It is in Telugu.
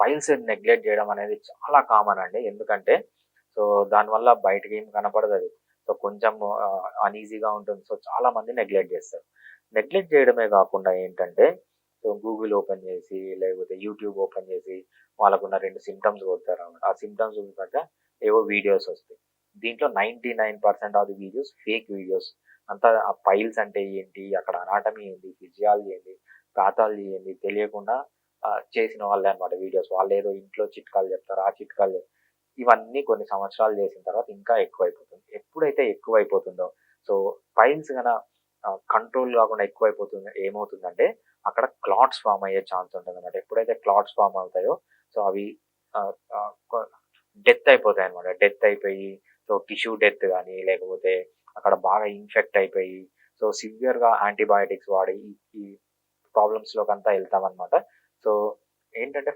పైల్స్ నెగ్లెక్ట్ చేయడం అనేది చాలా కామన్ అండి. ఎందుకంటే సో దానివల్ల బయటకి ఏం కనపడదు అది సో కొంచెం అన్ఈజీగా ఉంటుంది. సో చాలా మంది నెగ్లెక్ట్ చేస్తారు. నెగ్లెక్ట్ చేయడమే కాకుండా ఏంటంటే సో గూగుల్ ఓపెన్ చేసి లేకపోతే యూట్యూబ్ ఓపెన్ చేసి వాళ్ళకున్న రెండు సిమ్టమ్స్ కొడతారు ఆ సిమ్టమ్స్ కనుక ఏవో వీడియోస్ వస్తాయి. దీంట్లో ninety nine percent of the videos fake videos. అంతా ఆ పైల్స్ అంటే ఏంటి? అక్కడ అనాటమీ ఏంటి? ఫిజియాలజీ ఏంటి? పాథాలజీ ఏంటి? తెలియకుండా చేసిన వాళ్ళే అనమాట వీడియోస్. వాళ్ళు ఏదో ఇంట్లో చిట్కాలు చెప్తారు ఆ చిట్కాలు ఇవన్నీ కొన్ని సంవత్సరాలు చేసిన తర్వాత ఇంకా ఎక్కువైపోతుంది. ఎప్పుడైతే ఎక్కువైపోతుందో సో పైన్స్ గన కంట్రోల్ కాకుండా ఎక్కువైపోతుంది ఏమవుతుందంటే అక్కడ క్లాట్స్ ఫామ్ అయ్యే ఛాన్స్ ఉంటుంది అనమాట ఎప్పుడైతే క్లాట్స్ ఫామ్ అవుతాయో సో అవి డెత్ అయిపోతాయి అనమాట డెత్ అయిపోయి సో టిష్యూ డెత్ కానీ లేకపోతే అక్కడ బాగా ఇన్ఫెక్ట్ అయిపోయి సో సివియర్గా యాంటీబయాటిక్స్ వాడి ఈ- ప్రాబ్లమ్స్లోకి అంతా వెళ్తామన్నమాట. సో ఏంటంటే